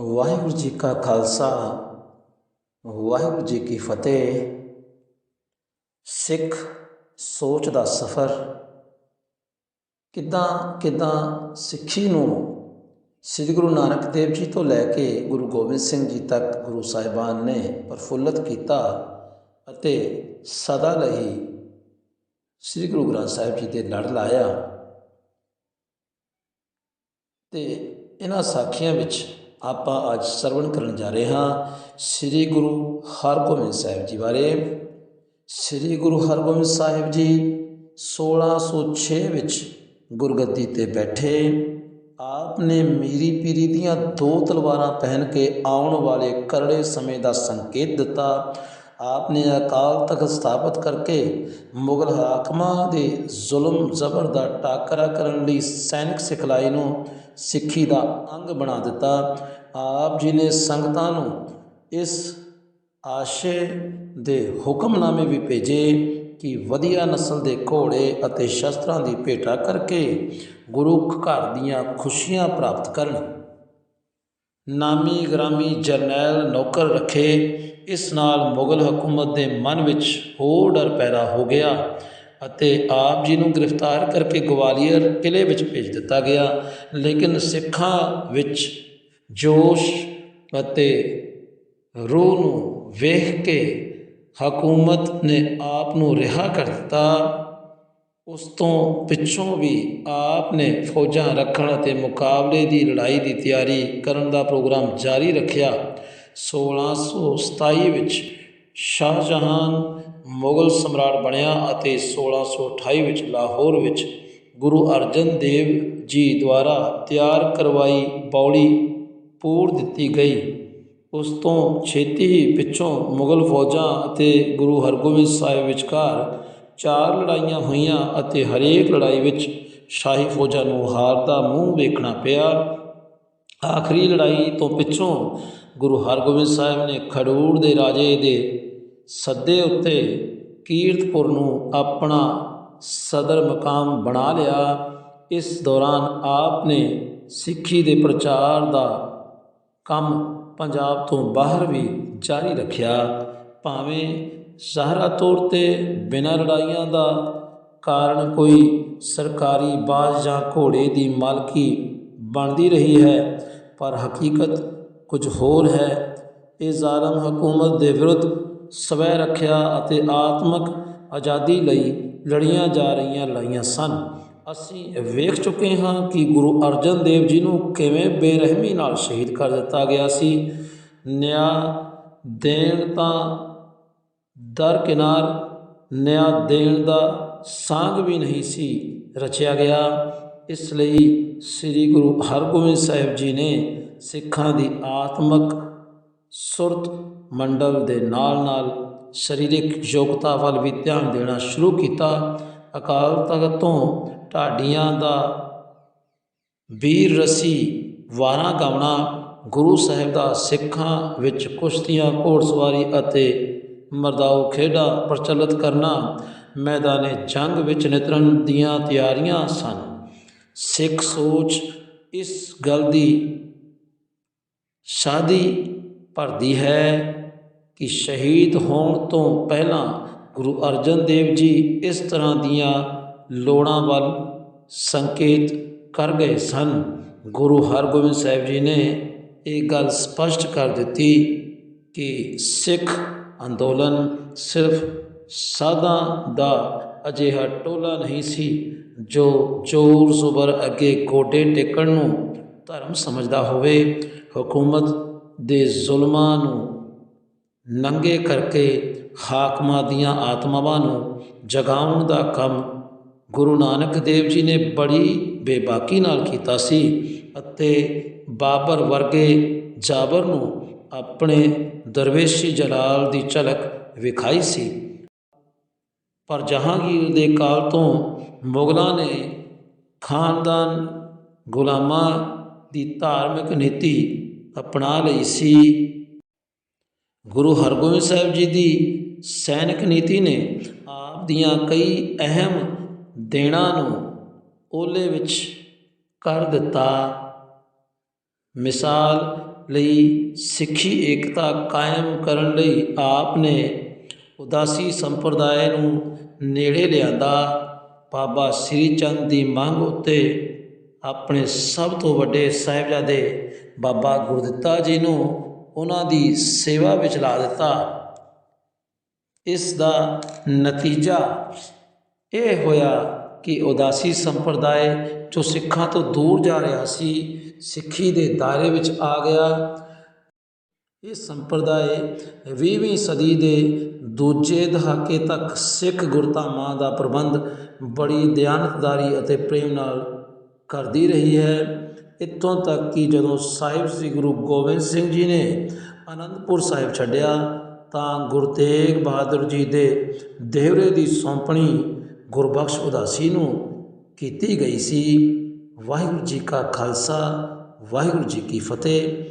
ਵਾਹਿਗੁਰੂ ਜੀ ਕਾ ਖਾਲਸਾ, ਵਾਹਿਗੁਰੂ ਜੀ ਕੀ ਫਤਿਹ। ਸਿੱਖ ਸੋਚ ਦਾ ਸਫ਼ਰ, ਕਿੱਦਾਂ ਕਿੱਦਾਂ ਸਿੱਖੀ ਨੂੰ ਸ੍ਰੀ ਗੁਰੂ ਨਾਨਕ ਦੇਵ ਜੀ ਤੋਂ ਲੈ ਕੇ ਗੁਰੂ ਗੋਬਿੰਦ ਸਿੰਘ ਜੀ ਤੱਕ ਗੁਰੂ ਸਾਹਿਬਾਨ ਨੇ ਪ੍ਰਫੁੱਲਤ ਕੀਤਾ ਅਤੇ ਸਦਾ ਲਈ ਸ੍ਰੀ ਗੁਰੂ ਗ੍ਰੰਥ ਸਾਹਿਬ ਜੀ ਦੇ ਲੜ ਲਾਇਆ। ਤੇ ਇਹਨਾਂ ਸਾਖੀਆਂ ਵਿੱਚ ਆਪਾਂ ਅੱਜ ਸਰਵਣ ਕਰਨ ਜਾ ਰਹੇ ਹਾਂ ਸ੍ਰੀ ਗੁਰੂ ਹਰਗੋਬਿੰਦ ਸਾਹਿਬ ਜੀ ਬਾਰੇ। ਸ੍ਰੀ ਗੁਰੂ ਹਰਗੋਬਿੰਦ ਸਾਹਿਬ ਜੀ 1606 ਵਿੱਚ ਗੁਰਗੱਦੀ ਤੇ ਬੈਠੇ। ਆਪ ਨੇ ਮੀਰੀ ਪੀਰੀ ਦੀਆਂ ਦੋ ਤਲਵਾਰਾਂ ਪਹਿਨ ਕੇ ਆਉਣ ਵਾਲੇ ਕਰੜੇ ਸਮੇਂ ਦਾ ਸੰਕੇਤ ਦਿੱਤਾ। ਆਪ ਨੇ ਅਕਾਲ ਤਖਤ ਸਥਾਪਿਤ ਕਰਕੇ ਮੁਗਲ ਹਾਕਮਾਂ ਦੇ ਜ਼ੁਲਮ ਜ਼ਬਰ ਦਾ ਟਾਕਰਾ ਕਰਨ ਲਈ ਸੈਨਿਕ ਸਿਖਲਾਈ ਨੂੰ ਸਿੱਖੀ ਦਾ ਅੰਗ ਬਣਾ ਦਿੱਤਾ। ਆਪ ਜੀ ਨੇ ਸੰਗਤਾਂ ਨੂੰ ਇਸ ਆਸ਼ੇ ਦੇ ਹੁਕਮਨਾਮੇ ਵੀ ਭੇਜੇ ਕਿ ਵਧੀਆ ਨਸਲ ਦੇ ਘੋੜੇ ਅਤੇ ਸ਼ਸਤਰਾਂ ਦੀ ਭੇਟਾ ਕਰਕੇ ਗੁਰੂ ਘਰ ਦੀਆਂ ਖੁਸ਼ੀਆਂ ਪ੍ਰਾਪਤ ਕਰਨ। ਨਾਮੀ ਗ੍ਰਾਮੀ ਜਰਨੈਲ ਨੌਕਰ ਰੱਖੇ। ਇਸ ਨਾਲ ਮੁਗਲ ਹਕੂਮਤ ਦੇ ਮਨ ਵਿੱਚ ਹੋਰ ਡਰ ਪੈਦਾ ਹੋ ਗਿਆ। ਅਤੇ ਆਪ ਜੀ ਨੂੰ ਗ੍ਰਿਫਤਾਰ ਕਰਕੇ ਗਵਾਲੀਅਰ ਕਿਲੇ ਵਿੱਚ ਭੇਜ ਦਿੱਤਾ ਗਿਆ। ਲੇਕਿਨ ਸਿੱਖਾਂ ਵਿੱਚ ਜੋਸ਼ ਅਤੇ ਰੂਹ ਨੂੰ ਵੇਖ ਕੇ ਹਕੂਮਤ ਨੇ ਆਪ ਨੂੰ ਰਿਹਾ ਕਰ ਦਿੱਤਾ। ਉਸ ਤੋਂ ਪਿੱਛੋਂ ਵੀ ਆਪ ਨੇ ਫੌਜਾਂ ਰੱਖਣ ਅਤੇ ਮੁਕਾਬਲੇ ਦੀ ਲੜਾਈ ਦੀ ਤਿਆਰੀ ਕਰਨ ਦਾ ਪ੍ਰੋਗਰਾਮ ਜਾਰੀ ਰੱਖਿਆ। 1627 ਵਿੱਚ ਸ਼ਾਹਜਹਾਨ ਮੁਗਲ ਸਮਰਾਟ ਬਣਿਆ ਅਤੇ 1628 ਵਿੱਚ ਲਾਹੌਰ ਵਿੱਚ ਗੁਰੂ ਅਰਜਨ ਦੇਵ ਜੀ ਦੁਆਰਾ ਤਿਆਰ ਕਰਵਾਈ ਬੌਲੀ ਪੂਰ ਦਿੱਤੀ ਗਈ। ਉਸ ਤੋਂ ਛੇਤੀ ਹੀ ਪਿੱਛੋਂ ਮੁਗਲ ਫੌਜਾਂ ਅਤੇ ਗੁਰੂ ਹਰਗੋਬਿੰਦ ਸਾਹਿਬ ਵਿਚਕਾਰ ਚਾਰ ਲੜਾਈਆਂ ਹੋਈਆਂ ਅਤੇ ਹਰੇਕ ਲੜਾਈ ਵਿੱਚ ਸ਼ਾਹੀ ਫੌਜਾਂ ਨੂੰ ਹਾਰ ਦਾ ਮੂੰਹ ਵੇਖਣਾ ਪਿਆ। ਆਖਰੀ ਲੜਾਈ ਤੋਂ ਪਿੱਛੋਂ ਗੁਰੂ ਹਰਗੋਬਿੰਦ ਸਾਹਿਬ ਨੇ ਖਡੂਰ ਦੇ ਰਾਜੇ ਦੇ ਸੱਦੇ ਉੱਤੇ ਕੀਰਤਪੁਰ ਨੂੰ ਆਪਣਾ ਸਦਰ ਮਕਾਮ ਬਣਾ ਲਿਆ। ਇਸ ਦੌਰਾਨ ਆਪ ਨੇ ਸਿੱਖੀ ਦੇ ਪ੍ਰਚਾਰ ਦਾ ਕੰਮ ਪੰਜਾਬ ਤੋਂ ਬਾਹਰ ਵੀ ਜਾਰੀ ਰੱਖਿਆ। ਭਾਵੇਂ ਜ਼ਾਹਰਾ ਤੌਰ ਤੇ ਬਿਨਾਂ ਲੜਾਈਆਂ ਦਾ ਕਾਰਨ ਕੋਈ ਸਰਕਾਰੀ ਬਾਜ਼ ਜਾਂ ਘੋੜੇ ਦੀ ਮਾਲਕੀ ਬਣਦੀ ਰਹੀ ਹੈ, ਪਰ ਹਕੀਕਤ ਕੁਝ ਹੋਰ ਹੈ। ਇਹ ਜ਼ਾਲਮ ਹਕੂਮਤ ਦੇ ਵਿਰੁੱਧ ਸਵੈ ਰੱਖਿਆ ਅਤੇ ਆਤਮਕ ਆਜ਼ਾਦੀ ਲਈ ਲੜੀਆਂ ਜਾ ਰਹੀਆਂ ਲੜਾਈਆਂ ਸਨ। ਅਸੀਂ ਵੇਖ ਚੁੱਕੇ ਹਾਂ ਕਿ ਗੁਰੂ ਅਰਜਨ ਦੇਵ ਜੀ ਨੂੰ ਕਿਵੇਂ ਬੇਰਹਿਮੀ ਨਾਲ ਸ਼ਹੀਦ ਕਰ ਦਿੱਤਾ ਗਿਆ ਸੀ। ਨਿਆਂ ਦੇਣ ਤਾਂ ਦਰਕਿਨਾਰ ਨਿਆਂ ਦੇਣ ਦਾ ਸਾਂਗ ਵੀ ਨਹੀਂ ਸੀ ਰਚਿਆ ਗਿਆ। ਇਸ ਲਈ ਸ੍ਰੀ ਗੁਰੂ ਹਰਗੋਬਿੰਦ ਸਾਹਿਬ ਜੀ ਨੇ ਸਿੱਖਾਂ ਦੀ ਆਤਮਕ ਸੁਰਤ ਮੰਡਲ ਦੇ ਨਾਲ-ਨਾਲ ਸਰੀਰਕ ਯੋਗਤਾ ਵੱਲ ਵੀ ਧਿਆਨ ਦੇਣਾ ਸ਼ੁਰੂ ਕੀਤਾ। ਅਕਾਲ ਤਖਤ ਤੋਂ ਢਾਡੀਆਂ ਦਾ ਵੀਰ ਰਸੀ ਵਾਰਾਂ ਗਾਉਣਾ, ਗੁਰੂ ਸਾਹਿਬ ਦਾ ਸਿੱਖਾਂ ਵਿੱਚ ਕੁਸ਼ਤੀਆਂ, ਘੋੜਸਵਾਰੀ ਅਤੇ ਮਰਦਾਓ ਖੇਡਾਂ ਪ੍ਰਚਲਿਤ ਕਰਨਾ, ਮੈਦਾਨੇ ਜੰਗ ਵਿੱਚ ਨਿਤਰਨ ਦੀਆਂ ਤਿਆਰੀਆਂ ਸਨ। ਸਿੱਖ ਸੋਚ ਇਸ ਗੱਲ ਦੀ ਸ਼ਾਦੀ ਭਰਦੀ ਹੈ ਕਿ ਸ਼ਹੀਦ ਹੋਣ ਤੋਂ ਪਹਿਲਾਂ ਗੁਰੂ ਅਰਜਨ ਦੇਵ ਜੀ ਇਸ ਤਰ੍ਹਾਂ ਦੀਆਂ ਲੋੜਾਂ ਵੱਲ ਸੰਕੇਤ ਕਰ ਗਏ ਸਨ। ਗੁਰੂ ਹਰਗੋਬਿੰਦ ਸਾਹਿਬ ਜੀ ਨੇ ਇਹ ਗੱਲ ਸਪਸ਼ਟ ਕਰ ਦਿੱਤੀ ਕਿ ਸਿੱਖ ਅੰਦੋਲਨ ਸਿਰਫ ਸਾਧਾਂ ਦਾ ਅਜਿਹਾ ਟੋਲਾ ਨਹੀਂ ਸੀ ਜੋ ਚੋਰ ਜ਼ੁਬਰ ਅੱਗੇ ਗੋਡੇ ਟੇਕਣ ਨੂੰ ਧਰਮ ਸਮਝਦਾ ਹੋਵੇ। ਹਕੂਮਤ ਦੇ ਜ਼ੁਲਮਾਂ ਨੂੰ ਨੰਗੇ ਕਰਕੇ ਹਾਕਮਾਂ ਦੀਆਂ ਆਤਮਾਵਾਂ ਨੂੰ ਜਗਾਉਣ ਦਾ ਕੰਮ ਗੁਰੂ ਨਾਨਕ ਦੇਵ ਜੀ ਨੇ ਬੜੀ ਬੇਬਾਕੀ ਨਾਲ ਕੀਤਾ ਸੀ ਅਤੇ ਬਾਬਰ ਵਰਗੇ ਜਾਬਰ ਨੂੰ ਆਪਣੇ ਦਰਵੇਸ਼ੀ ਜਲਾਲ ਦੀ ਝਲਕ ਵਿਖਾਈ ਸੀ। ਪਰ ਜਹਾਂਗੀਰ ਦੇ ਕਾਲ ਤੋਂ ਮੁਗਲਾਂ ਨੇ ਖਾਨਦਾਨ, ਗੁਲਾਮਾਂ ਦੀ ਧਾਰਮਿਕ ਨੀਤੀ ਅਪਣਾ ਲਈ ਸੀ। ਗੁਰੂ ਹਰਗੋਬਿੰਦ ਸਾਹਿਬ ਜੀ ਦੀ ਸੈਨਿਕ ਨੀਤੀ ਨੇ ਆਪ ਦੀਆਂ ਕਈ ਅਹਿਮ ਦੇਣਾ ਨੂੰ ਓਲੇ ਵਿੱਚ ਕਰ ਦਿੱਤਾ। ਮਿਸਾਲ ਲਈ ਸਿੱਖੀ ਏਕਤਾ ਕਾਇਮ ਕਰਨ ਲਈ ਆਪ ਨੇ ਉਦਾਸੀ ਸੰਪਰਦਾਇ ਨੂੰ ਨੇੜੇ ਲਿਆਂਦਾ। ਬਾਬਾ ਸ੍ਰੀ ਚੰਦ ਦੀ ਮੰਗ ਉੱਤੇ ਆਪਣੇ ਸਭ ਤੋਂ ਵੱਡੇ ਸਾਹਿਬਜ਼ਾਦੇ ਬਾਬਾ ਗੁਰਦਿੱਤਾ ਜੀ ਨੂੰ ਉਹਨਾਂ ਦੀ ਸੇਵਾ ਵਿੱਚ ਲਾ ਦਿੱਤਾ। ਇਸ ਦਾ ਨਤੀਜਾ ਇਹ ਹੋਇਆ ਕਿ ਉਦਾਸੀ ਸੰਪਰਦਾਇ ਜੋ ਸਿੱਖਾਂ ਤੋਂ ਦੂਰ ਜਾ ਰਿਹਾ ਸੀ, ਸਿੱਖੀ ਦੇ ਦਾਇਰੇ ਵਿੱਚ ਆ ਗਿਆ। ਇਹ ਸੰਪਰਦਾਇ 20ਵੀਂ ਸਦੀ ਦੇ ਦੂਜੇ ਦਹਾਕੇ ਤੱਕ ਸਿੱਖ ਗੁਰਧਾਮਾਂ ਦਾ ਪ੍ਰਬੰਧ ਬੜੀ ਦਿਆਨਤਦਾਰੀ ਅਤੇ ਪ੍ਰੇਮ ਨਾਲ ਕਰਦੀ ਰਹੀ ਹੈ। ਇੱਥੋਂ ਤੱਕ ਕਿ ਜਦੋਂ ਸਾਹਿਬ ਸ੍ਰੀ ਗੁਰੂ ਗੋਬਿੰਦ ਸਿੰਘ ਜੀ ਨੇ ਅਨੰਦਪੁਰ ਸਾਹਿਬ ਛੱਡਿਆ, ਤਾਂ ਗੁਰੂ ਤੇਗ ਬਹਾਦਰ ਜੀ ਦੇ ਦੇਵਰੇ ਦੀ ਸੌਂਪਣੀ ਗੁਰਬਖਸ਼ ਉਦਾਸੀ ਨੂੰ ਕੀਤੀ ਗਈ ਸੀ। ਵਾਹਿਗੁਰੂ ਜੀ ਕਾ ਖਾਲਸਾ, ਵਾਹਿਗੁਰੂ ਜੀ ਕੀ ਫਤਿਹ।